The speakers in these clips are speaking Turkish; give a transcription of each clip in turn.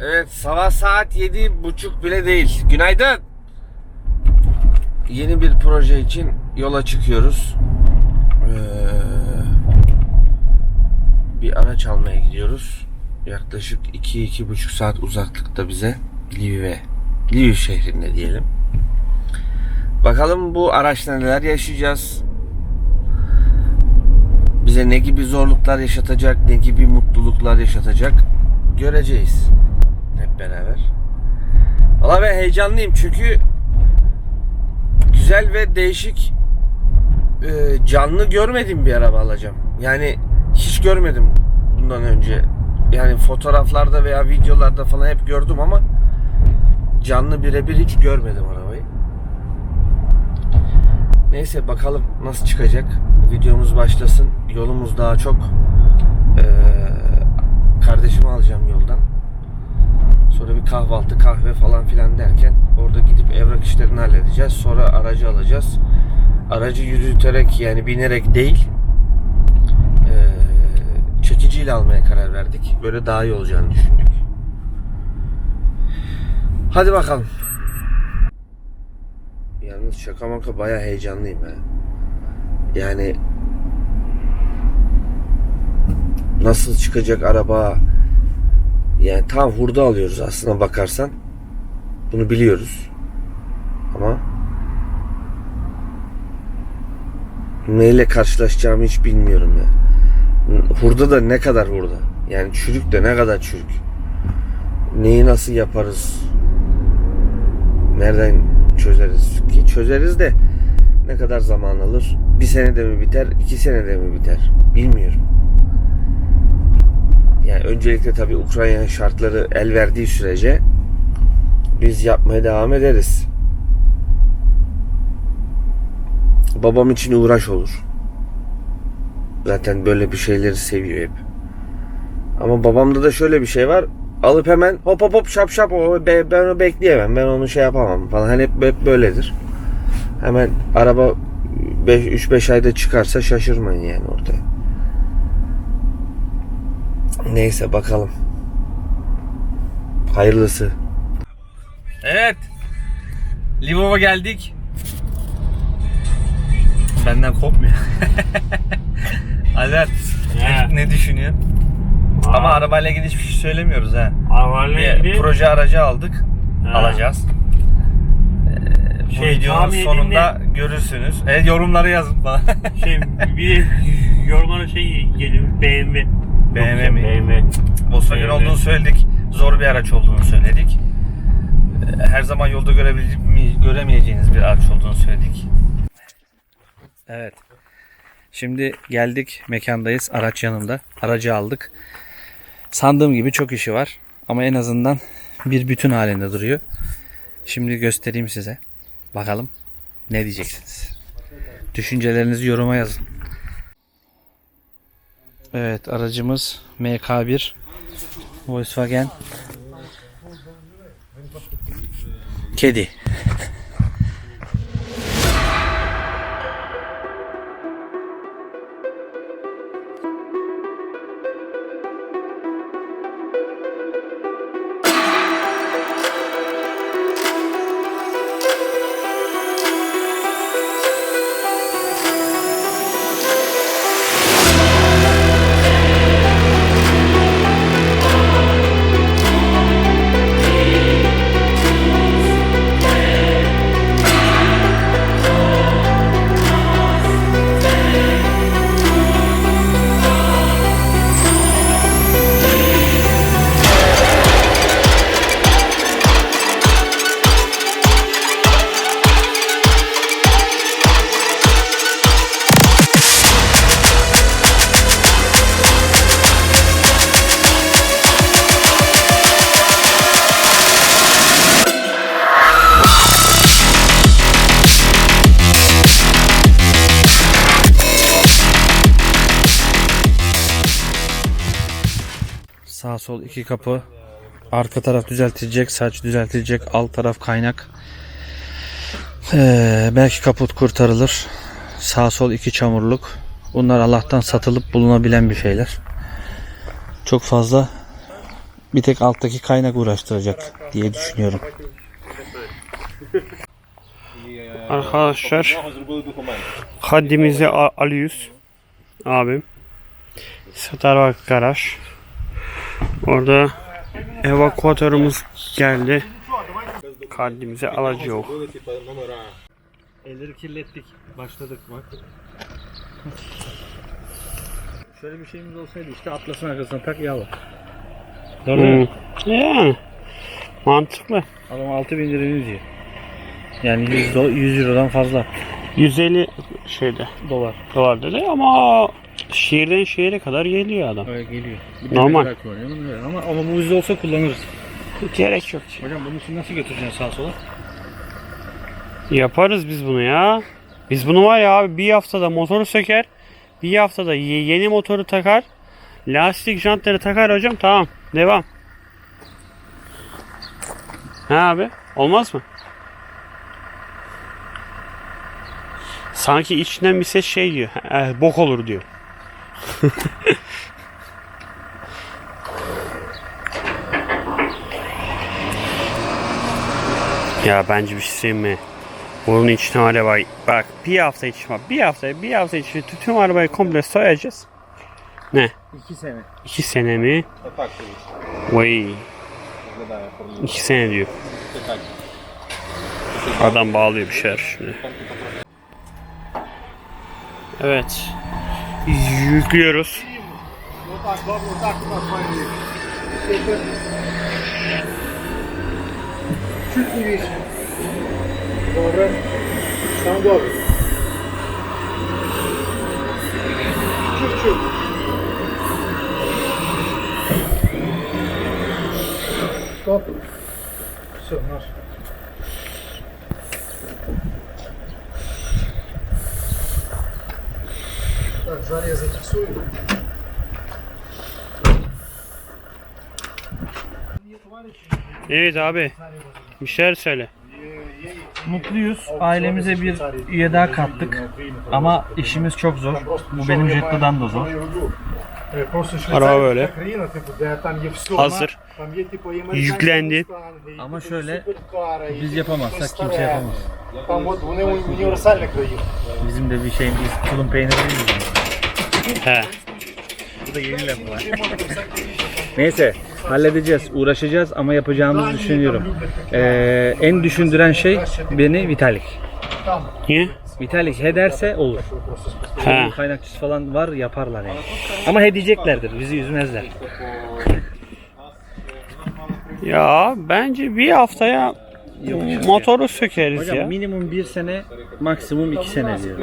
Evet sabah saat yedi buçuk bile değil. Günaydın. Yeni bir proje için yola çıkıyoruz. Ee, bir araç almaya gidiyoruz. Yaklaşık iki iki buçuk saat uzaklıkta bize Lvive. Lviv şehrinde diyelim. Bakalım bu araçla neler yaşayacağız. Bize ne gibi zorluklar yaşatacak, ne gibi mutluluklar yaşatacak göreceğiz beraber. Valla ben heyecanlıyım çünkü güzel ve değişik e, canlı görmediğim bir araba alacağım. Yani hiç görmedim bundan önce. Yani fotoğraflarda veya videolarda falan hep gördüm ama canlı birebir hiç görmedim arabayı. Neyse bakalım nasıl çıkacak. Videomuz başlasın. Yolumuz daha çok. Ee, kardeşimi alacağım yoldan. Sonra bir kahvaltı, kahve falan filan derken orada gidip evrak işlerini halledeceğiz. Sonra aracı alacağız. Aracı yürüterek yani binerek değil çekiciyle almaya karar verdik. Böyle daha iyi olacağını düşündük. Hadi bakalım. Yalnız şaka maka baya heyecanlıyım ha. Yani nasıl çıkacak araba? Yani tam hurda alıyoruz aslına bakarsan. Bunu biliyoruz. Ama neyle karşılaşacağımı hiç bilmiyorum ya. Hurda da ne kadar hurda? Yani çürük de ne kadar çürük? Neyi nasıl yaparız? Nereden çözeriz? Ki çözeriz de ne kadar zaman alır? Bir senede mi biter? iki senede mi biter? Bilmiyorum. Yani öncelikle tabii Ukrayna şartları el verdiği sürece biz yapmaya devam ederiz. Babam için uğraş olur. Zaten böyle bir şeyleri seviyor hep. Ama babamda da şöyle bir şey var. Alıp hemen hop hop hop şap şap o be- ben onu bekleyemem. Ben onu şey yapamam falan. Hani hep, hep böyledir. Hemen araba 3-5 ayda çıkarsa şaşırmayın yani ortaya. Neyse bakalım. Hayırlısı. Evet. Livov'a geldik. Benden kopmuyor. Albert He. ne, ne düşünüyorsun? Ama arabayla ilgili hiçbir şey söylemiyoruz ha. Arabayla ilgili proje aracı aldık. He. Alacağız. Ee, bu Şey, videonun tahmin sonunda görürsünüz. Evet yorumları yazın bana. şey bir yorumlara şey geliyor BMW. BMW Yok, mi? BMW. Volkswagen olduğunu söyledik. Zor bir araç olduğunu söyledik. Her zaman yolda göremeyeceğiniz bir araç olduğunu söyledik. Evet. Şimdi geldik mekandayız. Araç yanımda. Aracı aldık. Sandığım gibi çok işi var. Ama en azından bir bütün halinde duruyor. Şimdi göstereyim size. Bakalım ne diyeceksiniz. Düşüncelerinizi yoruma yazın. Evet aracımız MK1 Volkswagen Kedi. Sağ sol iki kapı. Arka taraf düzeltilecek, saç düzeltilecek, alt taraf kaynak. Ee, belki kaput kurtarılır. Sağ sol iki çamurluk. Bunlar Allah'tan satılıp bulunabilen bir şeyler. Çok fazla Bir tek alttaki kaynak uğraştıracak diye düşünüyorum. Arkadaşlar haddimizi alıyoruz. Abim. Starbucks garaj. Orada evakuatörümüz geldi. Haddimizi alacağız. Elleri kirlettik. Başladık bak. Şöyle bir şeyimiz olsaydı işte atlasın arkasına tak yağla. Doğru? Hmm. Yani mantıklı. Adam 6000 lira yüzüyor. Yani 100, do- 100 eurodan fazla 150 şeyde dolar. dolar dedi ama şehirden şehire kadar geliyor adam. Öyle geliyor. Normal. kadar kullanıyorum, öyle. Ama, ama bu bizde olsa kullanırız. Gerek yok. Hocam bunu şimdi nasıl götüreceksin sağa sola? Yaparız biz bunu ya. Biz bunu var ya abi bir haftada motoru söker. Bir haftada ye- yeni motoru takar. Lastik jantları takar hocam tamam. Devam. Ha abi olmaz mı? Sanki içinden bir ses şey diyor. "Eh, bok olur diyor. Ya bence bir şey söyleyeyim mi? Bunun içine arabayı bak bir hafta içine bir hafta bir hafta içine tüm arabayı komple soyacağız. Ne? 2 sene. İki sene mi? Vay. İki sene diyor. Adam bağlıyor bir şeyler şimdi. Evet. Yüklüyoruz. Отак, добре, отак у нас має. Чуть лівіше. Добре. Там добре. Чуть-чуть. Стоп. Все, наше. Так, зараз я зафіксую. Evet abi. Bir şeyler söyle. Mutluyuz. Ailemize bir üye daha kattık. Ama işimiz çok zor. Bu benim Jetta'dan da zor. Araba böyle. Hazır. Yüklendi. Ama şöyle biz yapamazsak kimse yapamaz. Там от вони універсальна країна. Bizim de bir şeyimiz tulum peyniri değil mi? He. Bu da yeni laf var. Neyse halledeceğiz, uğraşacağız ama yapacağımızı düşünüyorum. Ee, en düşündüren şey beni Vitalik. Niye? Vitalik he derse olur. He. Kaynakçısı falan var yaparlar yani. Ama he diyeceklerdir, bizi üzmezler. Ya bence bir haftaya motoru sökeriz Hocam ya. minimum bir sene, maksimum iki sene diyor.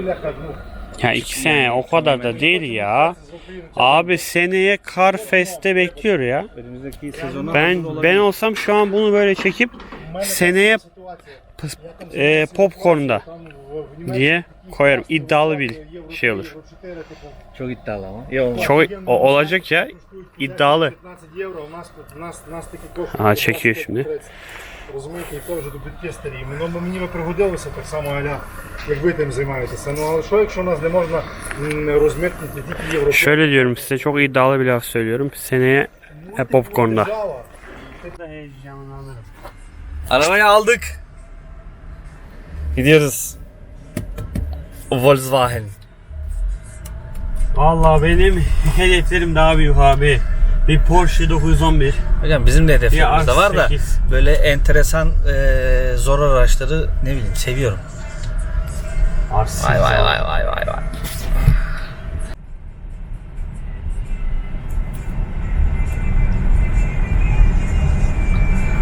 Ya iki sene o kadar da değil ya. Abi seneye Carfest'te bekliyor ya. Ben ben olsam şu an bunu böyle çekip seneye e, popcorn'da diye koyarım. İddialı bir şey olur. Çok iddialı ama. İyi olmaz. Çok o, olacak ya. İddialı. Ha çekiyor şimdi Розумієте, і то вже до старі. Ну, бо мені би пригодилося так само, аля, як ви тим займаєтеся. Ну, але що, якщо у нас не можна м, розмитнити тільки євро? Şöyle diyorum size çok iddialı bir laf söylüyorum. Seneye e, popcorn'da. Arabayı aldık. Gidiyoruz. Volkswagen. Vallahi benim hedeflerim daha büyük abi. Bir Porsche 911. Hocam bizim de hedeflerimiz de var da R8. böyle enteresan eee, zor araçları ne bileyim seviyorum. Vay vay vay vay vay vay.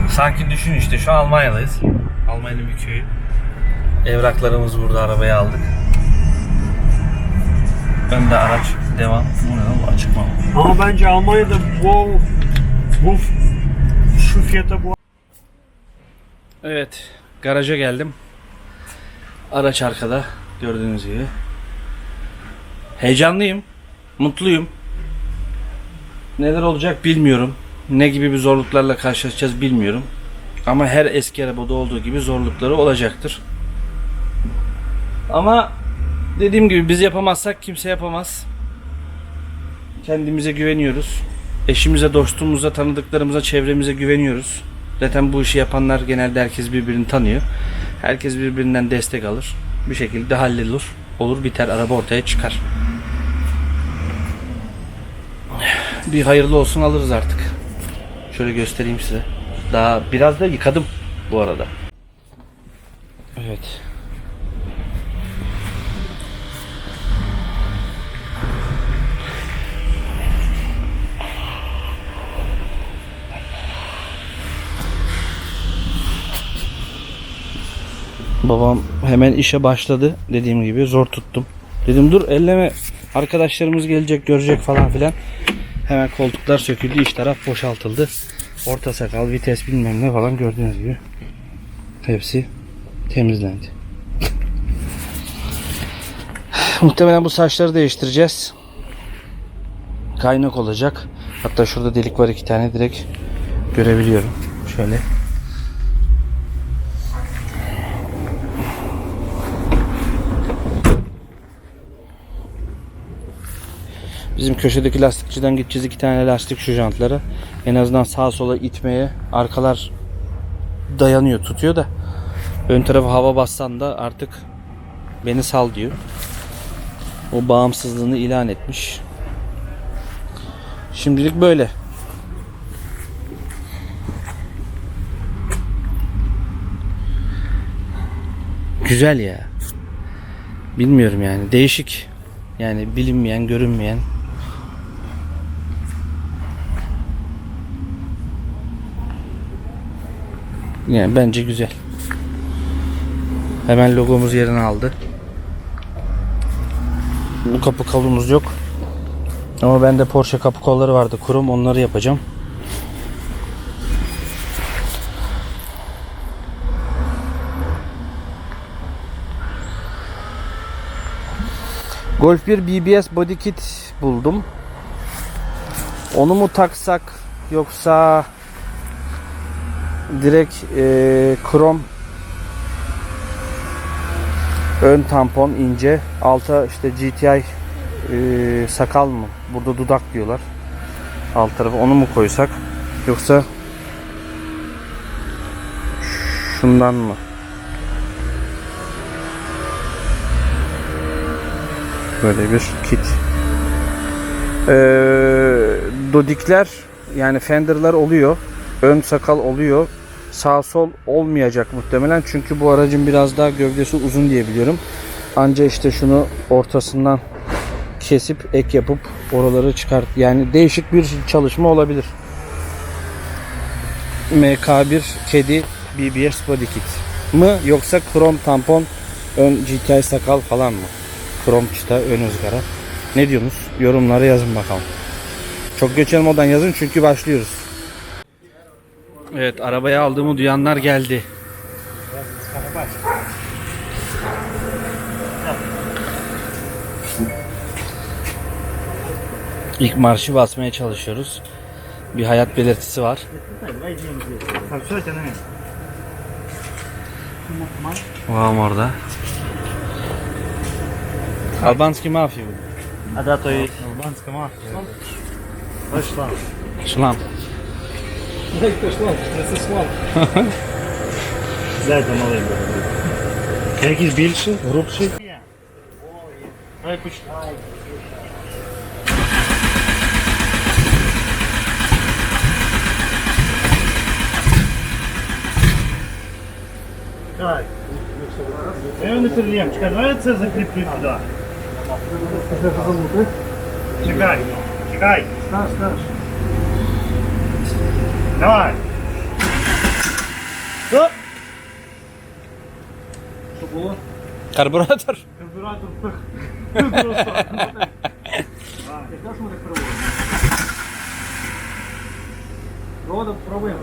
Sanki düşün işte şu an Almanya'dayız. Almanya'nın bir köyü. Evraklarımız burada arabaya aldık. Önde araç devam. Bu ne lan bu açık mı? Ama bence Almanya'da bu bu şu fiyata bu Evet, garaja geldim. Araç arkada, gördüğünüz gibi. Heyecanlıyım, mutluyum. Neler olacak bilmiyorum. Ne gibi bir zorluklarla karşılaşacağız bilmiyorum. Ama her eski arabada olduğu gibi zorlukları olacaktır. Ama dediğim gibi biz yapamazsak kimse yapamaz. Kendimize güveniyoruz. eşimize, dostumuza, tanıdıklarımıza, çevremize güveniyoruz. Zaten bu işi yapanlar genelde herkes birbirini tanıyor. Herkes birbirinden destek alır. Bir şekilde halledilir. Olur biter araba ortaya çıkar. Bir hayırlı olsun alırız artık. Şöyle göstereyim size. Daha biraz da yıkadım bu arada. Evet. Babam hemen işe başladı. Dediğim gibi zor tuttum. Dedim dur elleme. Arkadaşlarımız gelecek görecek falan filan. Hemen koltuklar söküldü. iç taraf boşaltıldı. Orta sakal, vites bilmem ne falan gördüğünüz gibi. Hepsi temizlendi. Muhtemelen bu saçları değiştireceğiz. Kaynak olacak. Hatta şurada delik var iki tane direkt görebiliyorum. Şöyle. Bizim köşedeki lastikçiden gideceğiz iki tane lastik şu jantlara. En azından sağa sola itmeye arkalar dayanıyor tutuyor da ön tarafı hava bassan da artık beni sal diyor. O bağımsızlığını ilan etmiş. Şimdilik böyle. Güzel ya. Bilmiyorum yani. Değişik. Yani bilinmeyen, görünmeyen. Yani bence güzel. Hemen logomuz yerini aldı. Bu kapı kolumuz yok. Ama bende Porsche kapı kolları vardı. Kurum onları yapacağım. Golf 1 BBS body kit buldum. Onu mu taksak yoksa direkt e, krom ön tampon ince alta işte GTI e, sakal mı? Burada dudak diyorlar. Alt tarafı onu mu koysak? Yoksa şundan mı? Böyle bir kit. Ee, dodikler yani fenderlar oluyor. Ön sakal oluyor sağ sol olmayacak muhtemelen. Çünkü bu aracın biraz daha gövdesi uzun diye biliyorum. Anca işte şunu ortasından kesip ek yapıp oraları çıkart yani değişik bir çalışma olabilir. MK1 kedi BBS body kit mı yoksa krom tampon ön GTI sakal falan mı? Krom çıta ön ızgara. Ne diyorsunuz? Yorumlara yazın bakalım. Çok geçelim odan yazın çünkü başlıyoruz Evet arabaya aldığımı duyanlar geldi. İlk marşı basmaya çalışıyoruz. Bir hayat belirtisi var. Babam orada. Albanski mafya. A da to jest Дай той шланг, неси шланг. Дайте маленький. Якийсь більший, грубший. Давай почитай. Так. Я не перельєм, чекай, давай це закріплю туди. Чекай, чекай. Стас, Стас. Давай. Оп. Що було? Karbüratör. Карбюратор пих. Якраз ми так проводимо. Проводимо, пробуємо.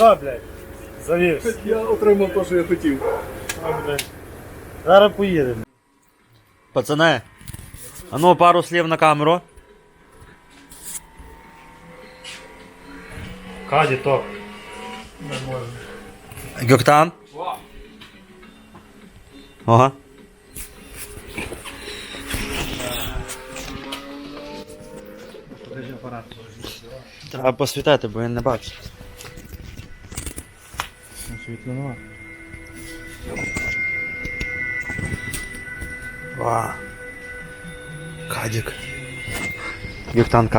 Все, блядь, завівся. Я отримав те, що я хотів. А, блядь. Зараз поїдемо. Пацаны, а ну пару слів на камеру. Каді, то. Gökten. Ага. Треба посвітати, бо я не бачу. Sürükleme var. Vaa. Kacık. Gökten.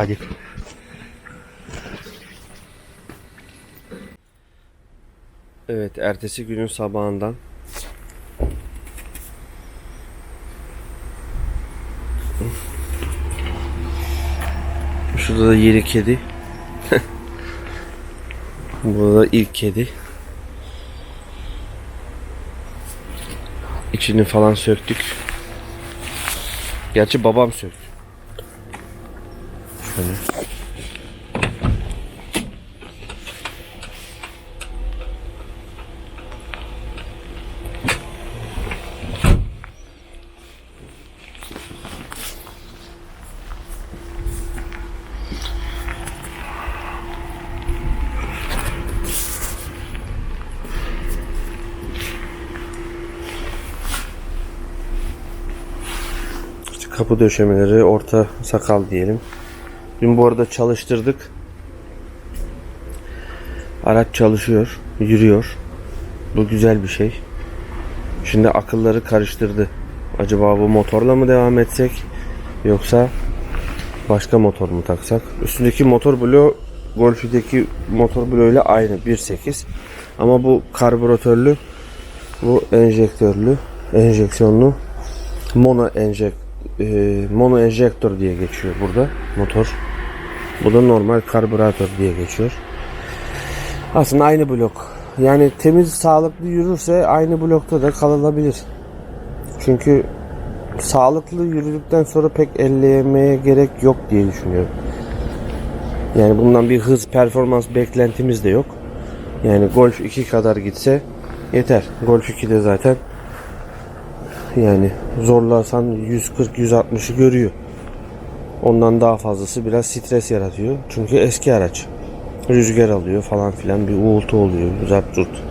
Evet, ertesi günün sabahından Şurada da yeri kedi. Burada da ilk kedi. İçini falan söktük. Gerçi babam söktü. Şöyle. İşte kapı döşemeleri, orta sakal diyelim. Dün bu arada çalıştırdık. Araç çalışıyor, yürüyor. Bu güzel bir şey. Şimdi akılları karıştırdı. Acaba bu motorla mı devam etsek yoksa başka motor mu taksak? Üstündeki motor bloğu Golf'deki motor bloğuyla aynı 1.8 ama bu karbüratörlü bu enjektörlü enjeksiyonlu mono enjek e, mono enjektör diye geçiyor burada motor. Bu da normal karbüratör diye geçiyor. Aslında aynı blok. Yani temiz sağlıklı yürürse aynı blokta da kalınabilir. Çünkü sağlıklı yürüdükten sonra pek elleyemeye gerek yok diye düşünüyorum. Yani bundan bir hız performans beklentimiz de yok. Yani Golf 2 kadar gitse yeter. Golf 2'de zaten yani zorlarsan 140-160'ı görüyor. Ondan daha fazlası biraz stres yaratıyor. Çünkü eski araç. Rüzgar alıyor falan filan bir uğultu oluyor. Zart zurt.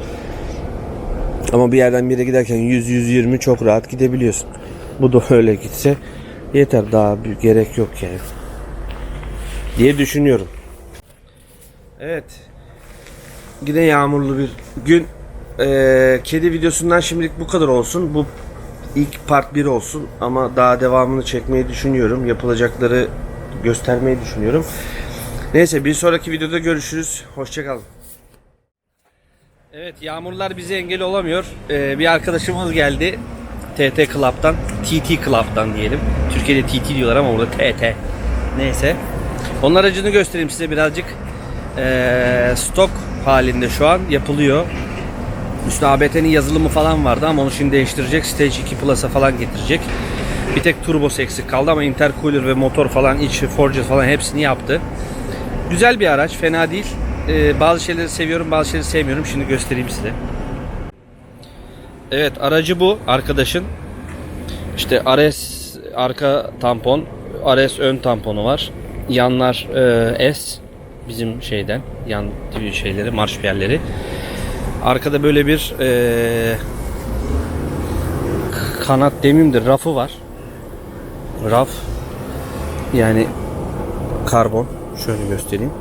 Ama bir yerden bir yere giderken 100-120 çok rahat gidebiliyorsun. Bu da öyle gitse yeter daha bir gerek yok yani. Diye düşünüyorum. Evet. Yine yağmurlu bir gün. Ee, kedi videosundan şimdilik bu kadar olsun. Bu ilk part 1 olsun ama daha devamını çekmeyi düşünüyorum. Yapılacakları göstermeyi düşünüyorum. Neyse bir sonraki videoda görüşürüz. Hoşçakalın. Evet yağmurlar bize engel olamıyor. Ee, bir arkadaşımız geldi. TT Club'dan. TT Club'dan diyelim. Türkiye'de TT diyorlar ama burada TT. Neyse. Onun aracını göstereyim size birazcık. Ee, stok halinde şu an yapılıyor. Üstüne ABT'nin yazılımı falan vardı ama onu şimdi değiştirecek. Stage 2 Plus'a falan getirecek. Bir tek turbosu eksik kaldı ama intercooler ve motor falan iç forge falan hepsini yaptı. Güzel bir araç, fena değil. Ee, bazı şeyleri seviyorum, bazı şeyleri sevmiyorum. Şimdi göstereyim size. Evet, aracı bu arkadaşın. İşte RS arka tampon, RS ön tamponu var. Yanlar e, S bizim şeyden, yan şeyleri, marş yerleri. Arkada böyle bir e, k- kanat demeyeyim de rafı var. Raf yani karbon. Şöyle göstereyim.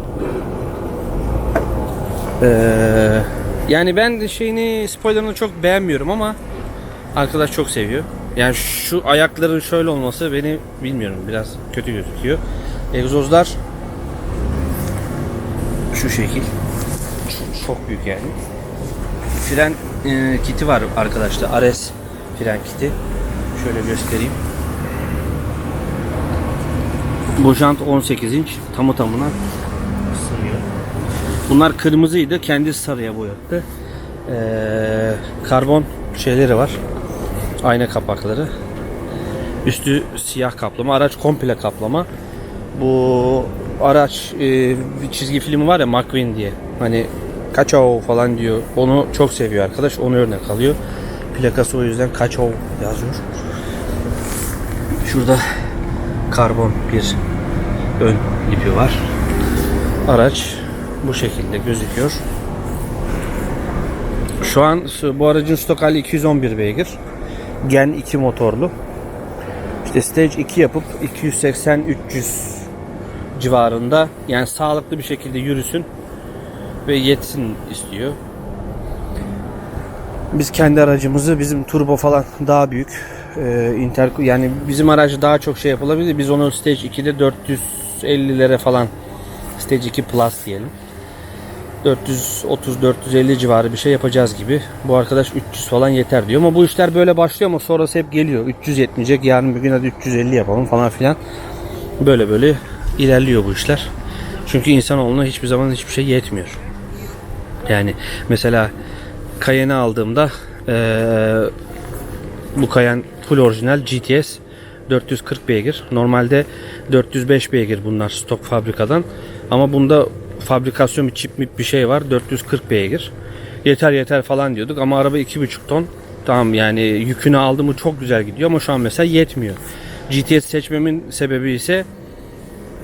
Ee, yani ben şeyini spoilerını çok beğenmiyorum ama arkadaş çok seviyor. Yani şu ayakların şöyle olması beni bilmiyorum biraz kötü gözüküyor. Egzozlar şu şekil. Çok büyük yani. Fren e, kiti var arkadaşlar. Ares fren kiti. Şöyle göstereyim. Bu jant 18 inç tamı tamına sığıyor. Bunlar kırmızıydı. Kendi sarıya boyattı. Ee, karbon şeyleri var. Ayna kapakları. Üstü siyah kaplama. Araç komple kaplama. Bu araç e, çizgi filmi var ya McQueen diye. Hani Kaçov falan diyor. Onu çok seviyor arkadaş. Onu örnek alıyor. Plakası o yüzden Kaçov yazıyor. Şurada karbon bir ön ipi var. Araç bu şekilde gözüküyor. Şu an bu aracın stok hali 211 beygir. Gen 2 motorlu. İşte stage 2 yapıp 280-300 civarında yani sağlıklı bir şekilde yürüsün ve yetsin istiyor. Biz kendi aracımızı bizim turbo falan daha büyük e, inter yani bizim aracı daha çok şey yapılabilir. Biz onu stage 2'de 450'lere falan stage 2 plus diyelim. 430-450 civarı bir şey yapacağız gibi. Bu arkadaş 300 falan yeter diyor ama bu işler böyle başlıyor ama sonrası hep geliyor. 300 yetmeyecek yarın bir gün hadi 350 yapalım falan filan. Böyle böyle ilerliyor bu işler. Çünkü insanoğluna hiçbir zaman hiçbir şey yetmiyor. Yani mesela Cayenne'i aldığımda eee, bu Cayenne full orijinal GTS 440 beygir. Normalde 405 beygir bunlar stok fabrikadan. Ama bunda fabrikasyon bir çip bir şey var. 440 beygir. Yeter yeter falan diyorduk ama araba 2,5 ton. Tamam yani yükünü aldı mı çok güzel gidiyor ama şu an mesela yetmiyor. GTS seçmemin sebebi ise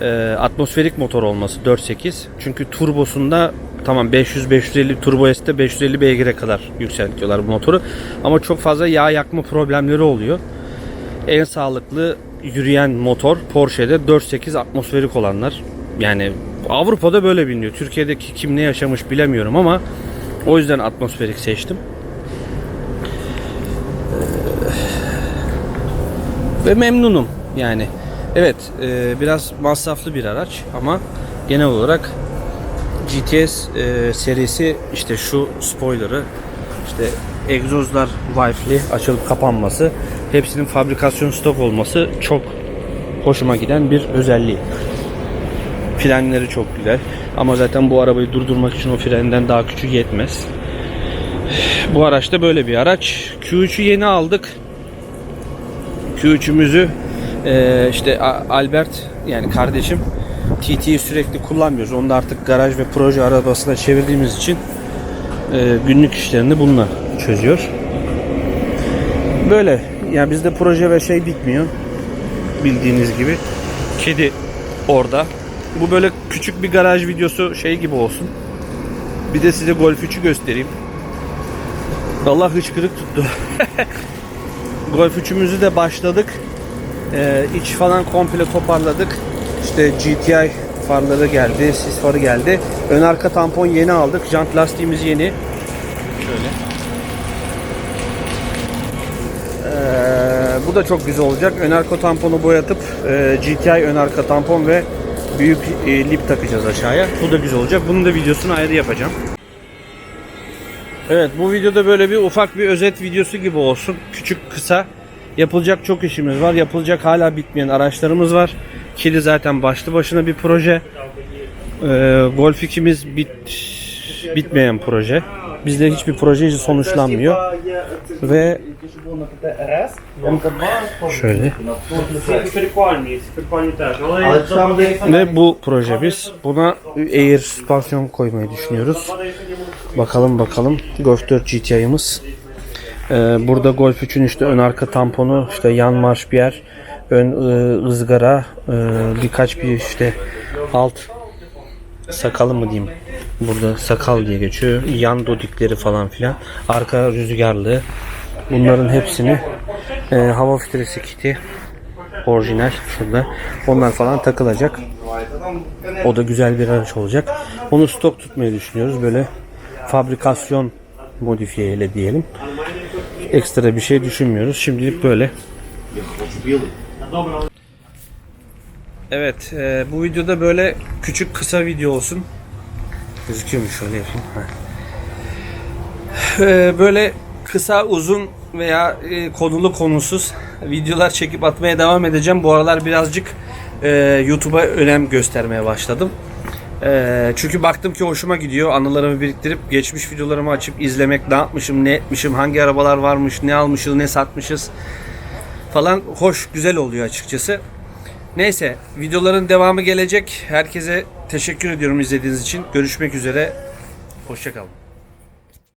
e, atmosferik motor olması 4.8. Çünkü turbosunda tamam 500-550 turbo S'te 550 beygire kadar yükseltiyorlar bu motoru. Ama çok fazla yağ yakma problemleri oluyor. En sağlıklı yürüyen motor Porsche'de 4.8 atmosferik olanlar. Yani Avrupa'da böyle biliniyor. Türkiye'deki kim ne yaşamış bilemiyorum ama o yüzden atmosferik seçtim. Ve memnunum yani. Evet e, biraz masraflı bir araç ama genel olarak GTS e, serisi işte şu spoiler'ı işte egzozlar wife'li açılıp kapanması hepsinin fabrikasyon stok olması çok hoşuma giden bir özelliği. Frenleri çok güzel ama zaten bu arabayı durdurmak için o frenden daha küçük yetmez. Bu araçta böyle bir araç. Q3'ü yeni aldık. Q3'ümüzü e, işte Albert yani kardeşim TT'yi sürekli kullanmıyoruz. Onu da artık garaj ve proje arabasına çevirdiğimiz için e, günlük işlerini bununla çözüyor. Böyle. Yani bizde proje ve şey bitmiyor. Bildiğiniz gibi. Kedi orada. Bu böyle küçük bir garaj videosu şey gibi olsun. Bir de size Golf 3'ü göstereyim. Allah hıçkırık tuttu. Golf 3'ümüzü de başladık. Ee, iç falan komple toparladık. İşte GTI farları geldi, sis farı geldi. Ön arka tampon yeni aldık. Jant lastiğimiz yeni. Şöyle. Ee, bu da çok güzel olacak. Ön arka tamponu boyatıp e, GTI ön arka tampon ve büyük e, lip takacağız aşağıya. Bu da güzel olacak. Bunun da videosunu ayrı yapacağım. Evet bu videoda böyle bir ufak bir özet videosu gibi olsun. Küçük kısa. Yapılacak çok işimiz var. Yapılacak hala bitmeyen araçlarımız var. Kili zaten başlı başına bir proje. Ee, Golf 2'miz bit, bitmeyen proje. Bizde hiçbir proje hiç sonuçlanmıyor. Ve şöyle ve bu proje biz buna air süspansiyon koymayı düşünüyoruz. Bakalım bakalım Golf 4 GTI'ımız. Ee, burada Golf 3'ün işte ön arka tamponu işte yan marş bir yer ön ı, ızgara, e, birkaç bir işte alt sakalı mı diyeyim. Burada sakal diye geçiyor. Yan dodikleri falan filan. Arka rüzgarlığı. Bunların hepsini e, hava filtresi kiti orijinal şurada. Onlar falan takılacak. O da güzel bir araç olacak. Onu stok tutmayı düşünüyoruz. Böyle fabrikasyon modifiye ile diyelim. Ekstra bir şey düşünmüyoruz. Şimdilik böyle. Evet, e, bu videoda böyle küçük kısa video olsun. Gözüküyor mu şöyle yapayım? E, böyle kısa, uzun veya e, konulu konusuz videolar çekip atmaya devam edeceğim. Bu aralar birazcık e, YouTube'a önem göstermeye başladım. E, çünkü baktım ki hoşuma gidiyor. Anılarımı biriktirip geçmiş videolarımı açıp izlemek, ne yapmışım, ne etmişim, hangi arabalar varmış, ne almışız, ne satmışız falan hoş, güzel oluyor açıkçası. Neyse, videoların devamı gelecek. Herkese teşekkür ediyorum izlediğiniz için. Görüşmek üzere. Hoşçakalın.